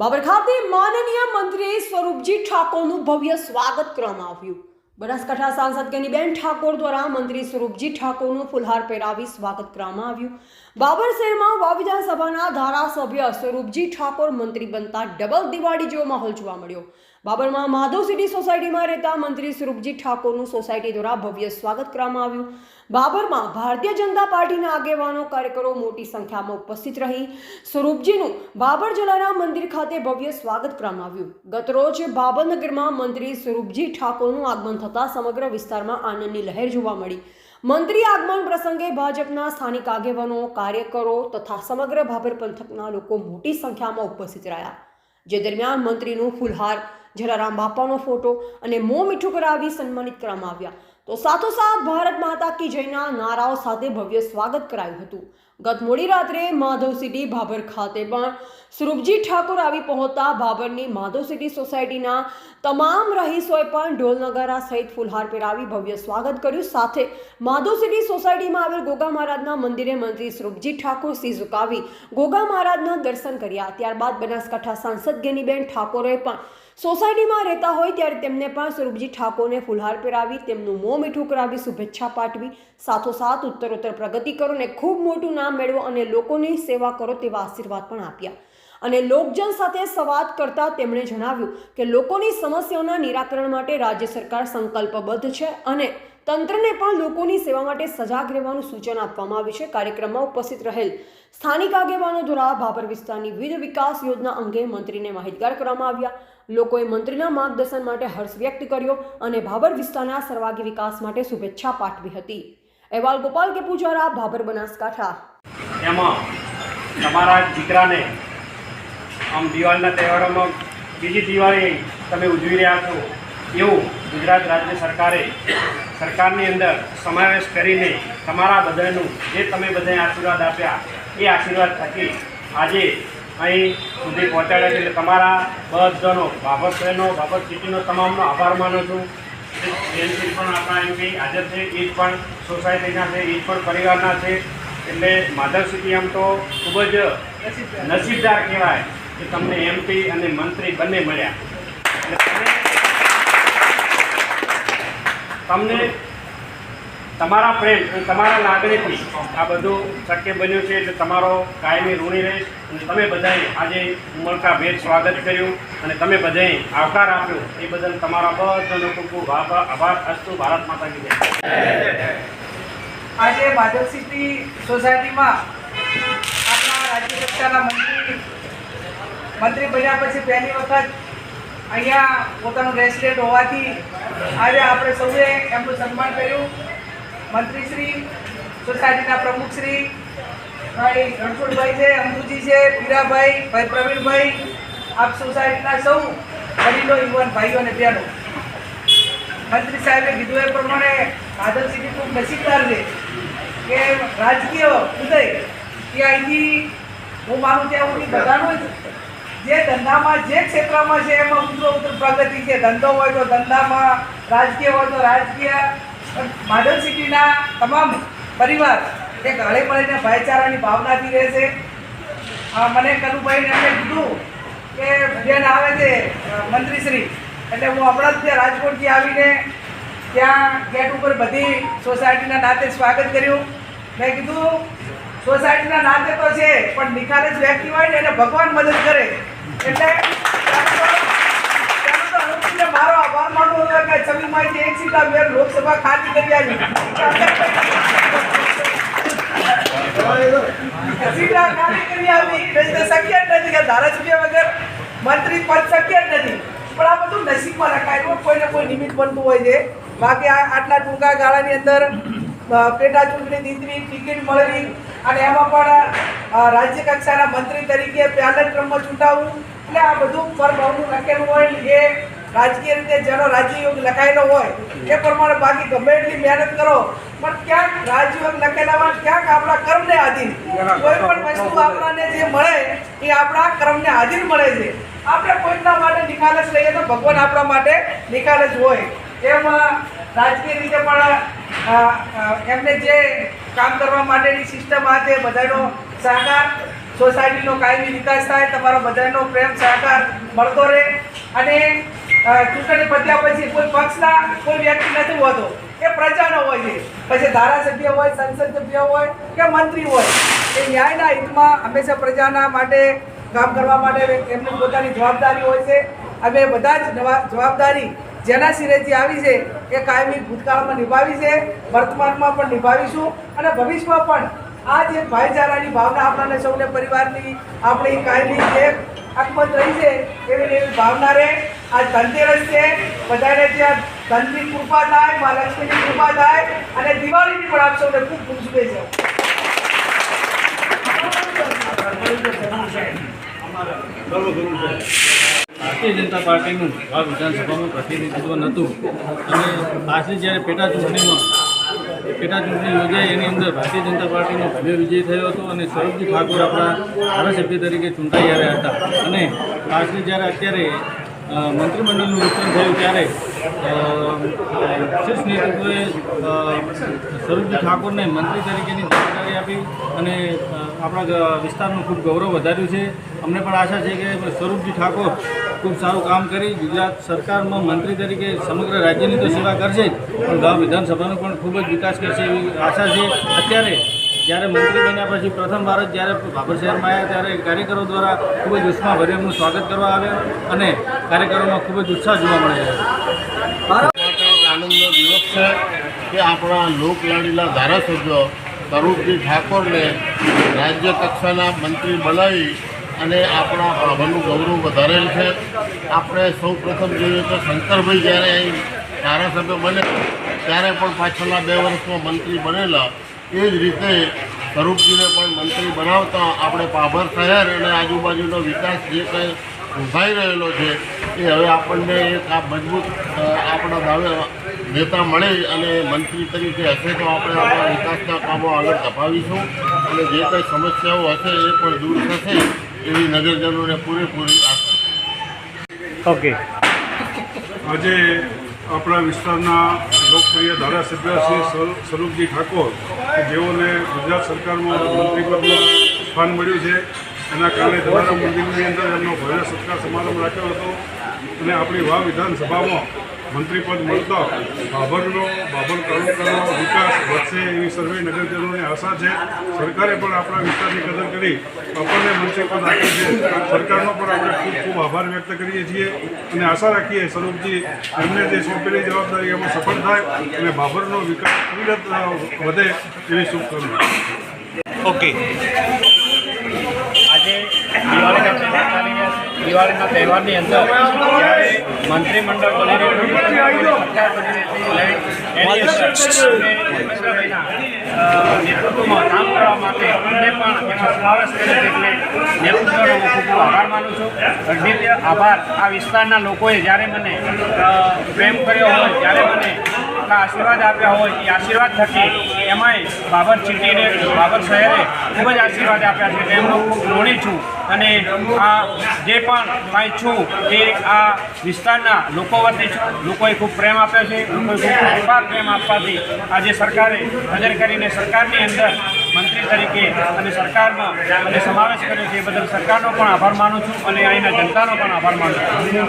બાબર ખાતે માનનીય મંત્રી સ્વરૂપજી ઠાકોરનું ભવ્ય સ્વાગત કરવામાં આવ્યું. બનાસકાંઠા સાંસદ ગેનીબેન ઠાકોર દ્વારા મંત્રી સ્વરૂપજી ઠાકોરનું ફુલહાર પહેરાવી સ્વાગત કરવામાં આવ્યું. બાબર શહેરમાં વા વિધાનસભાના ધારાસભ્ય સ્વરૂપજી ઠાકોર મંત્રી બનતા ડબલ દિવાળી જેવો માહોલ જોવા મળ્યો. બાબરમાં માધવ સિટી સોસાયટીમાં રહેતા મંત્રી સ્વરૂપજી ઠાકોરનું સોસાયટી દ્વારા ભવ્ય સ્વાગત કરવામાં આવ્યું. બાબરમાં ભારતીય જનતા પાર્ટીના આગેવાનો, કાર્યકરો મોટી સંખ્યામાં ઉપસ્થિત રહી. સ્વરૂપજીનું બાબર જલારામ મંદિર ખાતે ભવ્ય સ્વાગત કરવામાં આવ્યું. ગતરોજ બાબરનગરમાં મંત્રી સ્વરૂપજી ઠાકોરનું આગમન થતાં સમગ્ર વિસ્તારમાં આનંદની લહેર જોવા મળી. મંત્રી આગમન પ્રસંગે ભાજપના સ્થાનિક આગેવાનો, કાર્યકરો તથા સમગ્ર ભાભર પંથકના લોકો મોટી સંખ્યામાં ઉપસ્થિત રહ્યા. જે દરમિયાન મંત્રીનું ફૂલહાર જલારામ બાપાનો ફોટો અને મોં મીઠું કરાવી સન્માનિત કરવામાં આવ્યા. તો સાથોસાથ ભારત માતા કી જયના નારાઓ સાથે ભવ્ય સ્વાગત કરાયું હતું. ગત મોડી રાત્રે માધવ સિટી ભાભર ખાતે પણ સુરૂપજી ઠાકોર આવી પહોંચતા ભાભરની માધવ સિટી સોસાયટીના તમામ રહીશોએ પણ ઢોલ નગારા સહિત ફૂલહાર પહેરાવી ભવ્ય સ્વાગત કર્યું. સાથે માધવ સિટી સોસાયટીમાં આવેલ ગોગા મહારાજના મંદિરે મંત્રી સુરૂપજી ઠાકોર સિંહ ઝુકાવી ગોગા મહારાજના દર્શન કર્યા. ત્યારબાદ બનાસકાંઠા સાંસદ ગેનીબેન ઠાકોરે પણ સોસાયટીમાં રહેતા હોય ત્યારે તેમને પણ સ્વરૂપજી ઠાકોરને ફુલહાર પહેરાવી, તેમનું મોં મીઠું કરાવી, શુભેચ્છા પાઠવી, સાથોસાથ ઉત્તરોત્તર પ્રગતિ કરો અને ખૂબ મોટું નામ મેળવો અને લોકોની સેવા કરો તેવા આશીર્વાદ પણ આપ્યા. અને લોકજન સાથે સંવાદ કરતા તેમણે જણાવ્યું કે લોકોની સમસ્યાઓના નિરાકરણ માટે રાજ્ય સરકાર સંકલ્પબદ્ધ છે અને તંત્રને પણ લોકોની સેવા માટે સજાગ રહેવાનું સૂચન આપવામાં આવ્યું છે. કાર્યક્રમમાં ઉપસ્થિત રહેલ સ્થાનિક આગેવાનો દ્વારા ભાભર વિસ્તારની વિવિધ વિકાસ યોજના અંગે મંત્રીને માહિતગાર કરવામાં આવ્યા. લોકોએ મંત્રીના માર્ગદર્શન માટે હર્ષ વ્યક્ત કર્યો અને ભાભર વિસ્તારના સર્વાગી વિકાસ માટે શુભેચ્છા પાઠવી હતી. અહેવાલ ગોપાલ કે પૂજારા, ભાભર બનાસકાંઠા. એમાં તમારા દીકરાને આમ દિવાળીના તહેવારોમાં બીજી દિવાળી તમે ઉજવી રહ્યા છો, એવું ગુજરાત રાજ્ય સરકારે સરકારની અંદર સમાવેશ કરીને તમારા બધાનું, જે તમે બધાએ આશીર્વાદ આપ્યા, એ આશીર્વાદ થકી આજે અહીં સુધી પહોંચાડ્યા છે. એટલે તમારા બધાનો, બાબત બહેનો, બાબત સિટીનો તમામનો આભાર માનું છું. એનસી પણ આપણા એમ કંઈ હાજર છે. એ પણ સોસાયટીના છે. એ પણ પરિવારના છે. એટલે માધવ સિટી આમ તો ખૂબ જ નસીબદાર કહેવાય કે તમને એમપી અને મંત્રી બંને મળ્યા. તમને તમારા પ્રેમ અને તમારા લાગણીથી આ બધું શક્ય બન્યું છે એટલે તમારો કાયમી ઋણી રહીશ અને તમે બધાએ આજે ઉમળકા ભેદ સ્વાગત કર્યું અને તમે બધાએ આવકાર આપ્યો. એ બદલ તમારા બધાનો ખૂબ ખૂબ આભાર. અસ્તુ ભારત માતા કી આજે માધવ સિટી સોસાયટીમાં આપણા રાજ્ય કક્ષાના મંત્રી મંત્રી બન્યા પછી પહેલી વખત અહીંયા પોતાનું રેસિડેન્ટ હોવાથી આજે આપણે સૌએ એમનું સન્માન કર્યું. મંત્રીશ્રી સોસાયટીના પ્રમુખશ્રી ભાઈ રણછોડભાઈ છે, અંબુજી છે પીરાભાઈ ભાઈ પ્રવીણભાઈ, આપ સોસાયટીના સૌ વડીલો, યુવાન ભાઈઓ અને બહેનો. મંત્રી સાહેબે કીધું એ પ્રમાણે સિટી ખૂબ નસીબદાર છે કે રાજકીય ઉદય એ અહીંથી હું માનું ત્યાં સુધી બધાનો જ જે ધંધામાં, જે ક્ષેત્રમાં છે, એમાં ઉતરો ઉતર પ્રગતિ છે. ધંધો હોય તો ધંધામાં, રાજકીય હોય તો રાજકીય. માધવ સિટીના તમામ પરિવાર એક હળે મળીને ભાઈચારાની ભાવનાથી રહે છે. મને કનુભાઈને એમણે કીધું કે બેન આવે છે મંત્રીશ્રી. એટલે હું હમણાં જ ત્યાં રાજકોટથી આવીને ત્યાં ગેટ ઉપર બધી સોસાયટીના નાતે સ્વાગત કર્યું. મેં કીધું, સોસાયટીના નાતે તો છે, પણ નિખાલસ વ્યક્તિ હોય ને, એને ભગવાન મદદ કરે. એટલે મારો આભાર માનવો હતો કે છવ્વીસમાંથી એક સીટ મેયર લોકસભા ખાલી કરી આવી. સીટા ખાલી કરી આવી. શક્ય જ નથી કે ધારાસભ્ય વગર મંત્રી પદ શક્ય જ નથી. પણ આ બધું નસીબમાં લખાયેલું કોઈને કોઈ નિમિત્ત બનતું હોય છે. બાકી આટલા ટૂંકા ગાળાની અંદર પેટા ચૂંટણી દીધી ટિકિટ મળવી અને એમાં પણ રાજ્ય કક્ષાના મંત્રી તરીકે પહેલા ક્રમમાં ચૂંટાવવું એટલે આ બધું પર બહુ લખેલું હોય એ રાજકીય રીતે જેનો રાજ્યયોગ લખાયેલો હોય એ પ્રમાણે બાકી ગમે એટલી મહેનત કરો પણ ક્યાંક રાજયોગ લખેલા હોય ક્યાંક આપણા કર્મને આધીન. કોઈ પણ વસ્તુ આપણને જે મળે એ આપણા કર્મને આધીન મળે છે. આપણે કોઈના માટે નિખાલસ લઈએ તો ભગવાન આપણા માટે નિખાલસ હોય. એમાં રાજકીય રીતે પણ એમને જે કામ કરવા માટેની સિસ્ટમ આ છે બધાનો સહકાર સોસાયટીનો કાયમી વિકાસ થાય તમારો બધાનો પ્રેમ સહકાર મળતો રહે. અને ચૂંટણી પત્યા પછી કોઈ પક્ષના, કોઈ વ્યક્તિ નથી હોતો. એ પ્રજાનો હોય છે. પછી ધારાસભ્ય હોય, સંસદ સભ્ય હોય કે મંત્રી હોય. એ ન્યાયના હિતમાં હંમેશા પ્રજાના માટે કામ કરવા માટે એમની પોતાની જવાબદારી હોય છે. અમે બધા જ જવાબદારી જેના સિરેથી આવી છે, એ કાયમી ભૂતકાળમાં નિભાવી છે, વર્તમાનમાં પણ નિભાવીશું. અને ભવિષ્યમાં પણ આ જે ભાઈચારાની ભાવના આપણાને સૌને પરિવારની આપણી કાયમી જે અકબંધ રહી છે, એવી એવી ભાવના રહે. આજ ધનતેરસ છે. બધાને ત્યાં ધનની કૃપા થાય, મા લક્ષ્મીની કૃપા થાય અને દિવાળીની પણ આપ સૌને ખૂબ ખૂબ શુભેચ્છાઓ. ભારતીય જનતા પાર્ટીનું આ વિધાનસભામાં પ્રતિનિધિત્વ નહોતું. અને પાછલી જ્યારે પેટા ચૂંટણીમાં, પેટા ચૂંટણી યોજાઈ, એની અંદર ભારતીય જનતા પાર્ટીનો ભવ્ય વિજય થયો હતો અને સ્વરૂપજી ઠાકોર આપણા ધારાસભ્ય તરીકે ચૂંટાઈ આવ્યા હતા. અને પાછલી જ્યારે અત્યારે મંત્રીમંડળનું વિસ્તરણ થયું ત્યારે શીર્ષ નેતૃત્વે સ્વરૂપજી ઠાકોરને મંત્રી તરીકેની જવાબદારી આપી અને આપણા વિસ્તારનું ખૂબ ગૌરવ વધાર્યું છે. અમને પણ આશા છે કે સ્વરૂપજી ઠાકોર ખૂબ સારું કામ કરી ગુજરાત સરકારમાં મંત્રી તરીકે સમગ્ર રાજ્યની તો સેવા કરશે પણ ગામ વિધાનસભાનો પણ ખૂબ જ વિકાસ કરશે એવી આશા છે. અત્યારે જ્યારે મંત્રી બન્યા પછી પ્રથમ વાર જ જ્યારે ભાભર શહેરમાં આવ્યા ત્યારે કાર્યકરો દ્વારા ખૂબ જ ઉત્સાહ એમનું સ્વાગત કરવા આવ્યા અને કાર્યકરોમાં ખૂબ જ ઉત્સાહ જોવા મળે છે. આનંદનો દિવસ છે કે આપણા લોકલાડીલા ધારાસભ્યો તરુણજી ઠાકોરને રાજ્ય કક્ષાના મંત્રી બનાવી અને આપણા ભાભાનું ગૌરવ વધારેલ છે. આપણે સૌ પ્રથમ જોઈએ તો શંકરભાઈ જ્યારે અહીં ધારાસભ્ય બને ત્યારે પણ પાછળના બે વર્ષમાં મંત્રી બનેલા એ જ રીતે સ્વરૂપજીને પણ મંત્રી બનાવતા આપણે પાભર શહેર અને આજુબાજુનો વિકાસ જે કંઈ ઉભાઈ રહેલો છે એ હવે આપણને એક આ મજબૂત આપણા દાવે નેતા મળે અને મંત્રી તરીકે હશે તો આપણે આપણા વિકાસના કામો આગળ ધપાવીશું અને જે કંઈ સમસ્યાઓ હશે એ પણ દૂર થશે એવી નગરજનોને પૂરેપૂરી આશા ઓકે. આજે આપણા વિસ્તારના લોકપ્રિય ધારાસભ્ય શ્રી સ્વરૂ- સ્વરૂપજી ઠાકોર જેઓને ગુજરાત સરકારમાં મંત્રીપદનું સ્થાન મળ્યું છે. એના કારણે જલારામ મંદિરની અંદર એમનો ભવ્ય સત્કાર સમારંભ રાખ્યો હતો. અને આપણી વા વિધાનસભામાં મંત્રીપદ મળતા બાબરનો બાબર તાલુકાનો વિકાસ વધશે એવી સર્વે નગરજનોને આશા છે. સરકારે પણ આપણા વિસ્તારની કદર કરી આપણને મંત્રીપદ આપ્યું છે. સરકારનો પણ આપણે ખૂબ ખૂબ આભાર વ્યક્ત કરીએ છીએ અને આશા રાખીએ સ્વરૂપજી એમને જે સોંપેલી જવાબદારી એમાં સફળ થાય અને બાબરનો વિકાસ અવિરત વધે એવી શુભકામના. ઓકે. આજે દિવાળીના તહેવારની અંદર જ્યારે મંત્રીમંડળ બની સરકાર નેતૃત્વમાં કામ કરવા માટે અમને પણ એનો સમાવેશ કરે એટલે નેતૃત્વનો હું ખૂબ આભાર માનું છું. અદ્વિતીય આભાર. આ વિસ્તારના લોકોએ જ્યારે મને પ્રેમ કર્યો હોય ત્યારે મને આટલા આશીર્વાદ આપ્યા હોય એ આશીર્વાદ થકી એમાંય બાબર સિટીને બાબર શહેરે ખૂબ જ આશીર્વાદ આપ્યા છે. તેમનો ખૂબ ઋણી છું. અને આ જે પણ કાંઈ છું એ આ વિસ્તારના લોકો વતી છું. લોકોએ ખૂબ પ્રેમ આપ્યો છે. લોકોએ ખૂબ અપાર પ્રેમ આપવાથી આજે સરકારે નજર કરીને સરકારની અંદર મંત્રી તરીકે અને સરકારમાં અને સમાવેશ કર્યો છે એ બદલ સરકારનો પણ આભાર માનું છું અને અહીંના જનતાનો પણ આભાર માનું છું.